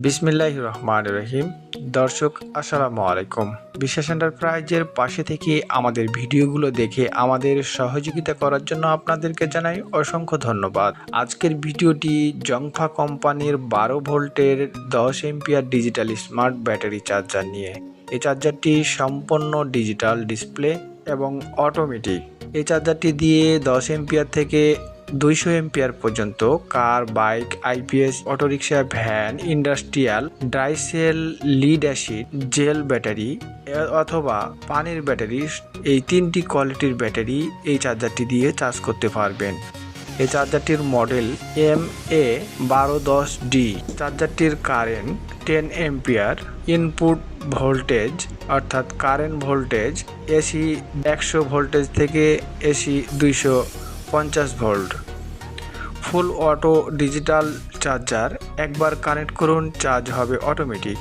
বিসমিল্লাহ রহমান রহিম। দর্শক, আসসালামু আলাইকুম। বিশ্বাস এন্টারপ্রাইজের পাশে থেকে আমাদের ভিডিওগুলো দেখে আমাদের সহযোগিতা করার জন্য আপনাদেরকে জানাই অসংখ্য ধন্যবাদ। আজকের ভিডিওটি জংফা কোম্পানির বারো ভোল্টের দশ ampere digital smart battery charger নিয়ে। এই চার্জারটি সম্পূর্ণ ডিজিটাল ডিসপ্লে এবং অটোমেটিক। এই চার্জারটি দিয়ে দশ এমপিআর থেকে দুইশো এমপিআর পর্যন্ত car, bike, IPS, auto rickshaw, van, industrial, dry cell, lead acid, gel battery অথবা পানির ব্যাটারি, এই তিনটি কোয়ালিটির ব্যাটারি এই চার্জারটি দিয়ে চার্জ করতে পারবেন। এই চার্জারটির মডেল এম এ বারো দশ D. চার্জারটির current ten ampere input voltage, অর্থাৎ কারেন্ট ভোল্টেজ, এসি একশো ভোল্টেজ থেকে এসি দুইশো পঞ্চাশ volt. Full auto digital charger, একবার কানেক্ট করুন, চার্জ হবে অটোমেটিক।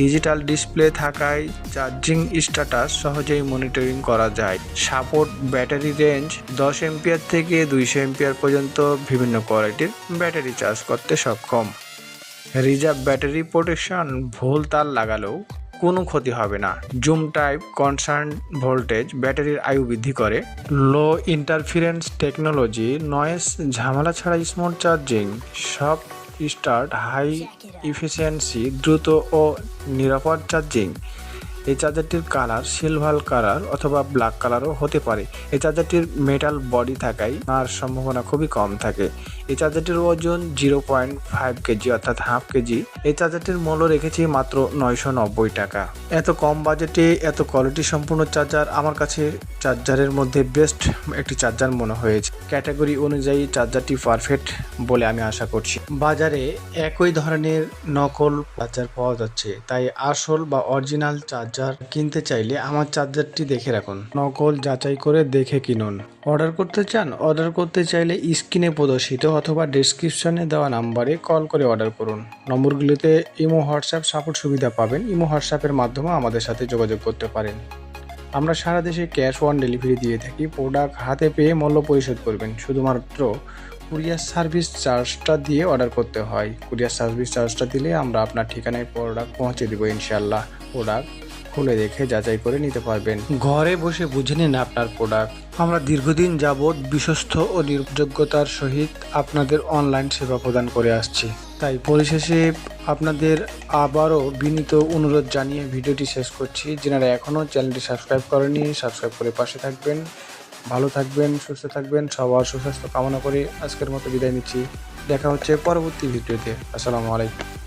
ডিজিটাল ডিসপ্লে থাকায় চার্জিং স্ট্যাটাস সহজেই মনিটরিং করা যায়। সাপোর্ট ব্যাটারি রেঞ্জ দশ এমপিয়ার থেকে দুইশো এমপিয়ার পর্যন্ত বিভিন্ন কোয়ালিটির ব্যাটারি চার্জ করতে সক্ষম। রিজার্ভ ব্যাটারি প্রোটেকশন ভুল তার লাগালেও কোনো ক্ষতি হবে না। জুম টাইপ, কনসার্ন ভোল্টেজ, ব্যাটারির আয়ু বৃদ্ধি করে। লো ইন্টারফিরেন্স টেকনোলজি, নয়েস, ঝামেলা ছাড়া স্মার্ট চার্জিং, সব স্টার্ট, হাই ইফিসিয়েন্সি দ্রুত ও নিরাপদ চার্জিং। এই চার্জারটির কালার সিলভার কালার অথবা ব্ল্যাক কালারও হতে পারে। এই চার্জারটির মেটাল বডি থাকায় আর সম্ভাবনা খুবই কম থাকে। এই চার্জারটির ওজন জিরো পয়েন্ট ফাইভ কেজি অর্থাৎ হাফ কেজি। এই চার্জারটির মূল্য রেখেছি মাত্র নয়শো নব্বই টাকা। এত কম বাজেটে, এত কোয়ালিটি সম্পূর্ণ চার্জার আমার কাছে চার্জারের মধ্যে বেস্ট একটি চার্জার মনে হয়েছে। ক্যাটাগরি অনুযায়ী চার্জারটি পারফেক্ট বলে আমি আশা করছি। বাজারে একই ধরনের নকল চার্জার পাওয়া যাচ্ছে, তাই আসল বা অরিজিনাল চার্জার কিনতে চাইলে আমার চার্জারটি দেখে রাখুন। নকল যাচাই করে দেখে কিনুন। অর্ডার করতে চান, অর্ডার করতে চাইলে স্ক্রিনে প্রদর্শিত অথবা ডেসক্রিপশনে দেওয়া নাম্বারে কল করে অর্ডার করুন। নম্বরগুলিতে ইমো, হোয়াটসঅ্যাপ সাপোর্ট সুবিধা পাবেন। ইমো, হোয়াটসঅ্যাপের মাধ্যমে আমাদের সাথে যোগাযোগ করতে পারেন। আমরা সারা দেশে ক্যাশ অন ডেলিভারি দিয়ে থাকি। প্রোডাক্ট হাতে পেয়ে মূল্য পরিশোধ করবেন। শুধুমাত্র কুরিয়ার সার্ভিস চার্জটা দিয়ে অর্ডার করতে হয়। কুরিয়ার সার্ভিস চার্জটা দিলে আমরা আপনার ঠিকানায় প্রোডাক্ট পৌঁছে দেবো ইনশাল্লাহ প্রোডাক্ট খুলে দেখে যাচাই করে নিতে পারবেন। ঘরে বসে বুঝে নিন আপনার প্রোডাক্ট আমরা দীর্ঘদিন যাবৎ বিশ্বস্ত ও নির্ভরযোগ্যতার সহিত আপনাদের অনলাইন সেবা প্রদান করে আসছি। তাই পরিশেষে আপনাদের আবারও বিনীত অনুরোধ জানিয়ে ভিডিওটি শেষ করছি। যেনারা এখনও চ্যানেলটি সাবস্ক্রাইব করেনি সাবস্ক্রাইব করে পাশে থাকবেন। ভালো থাকবেন, সুস্থ থাকবেন, সবার সুস্বাস্থ্য কামনা করে আজকের মতো বিদায় নিচ্ছি। দেখা হচ্ছে পরবর্তী ভিডিওতে। আসসালামু আলাইকুম।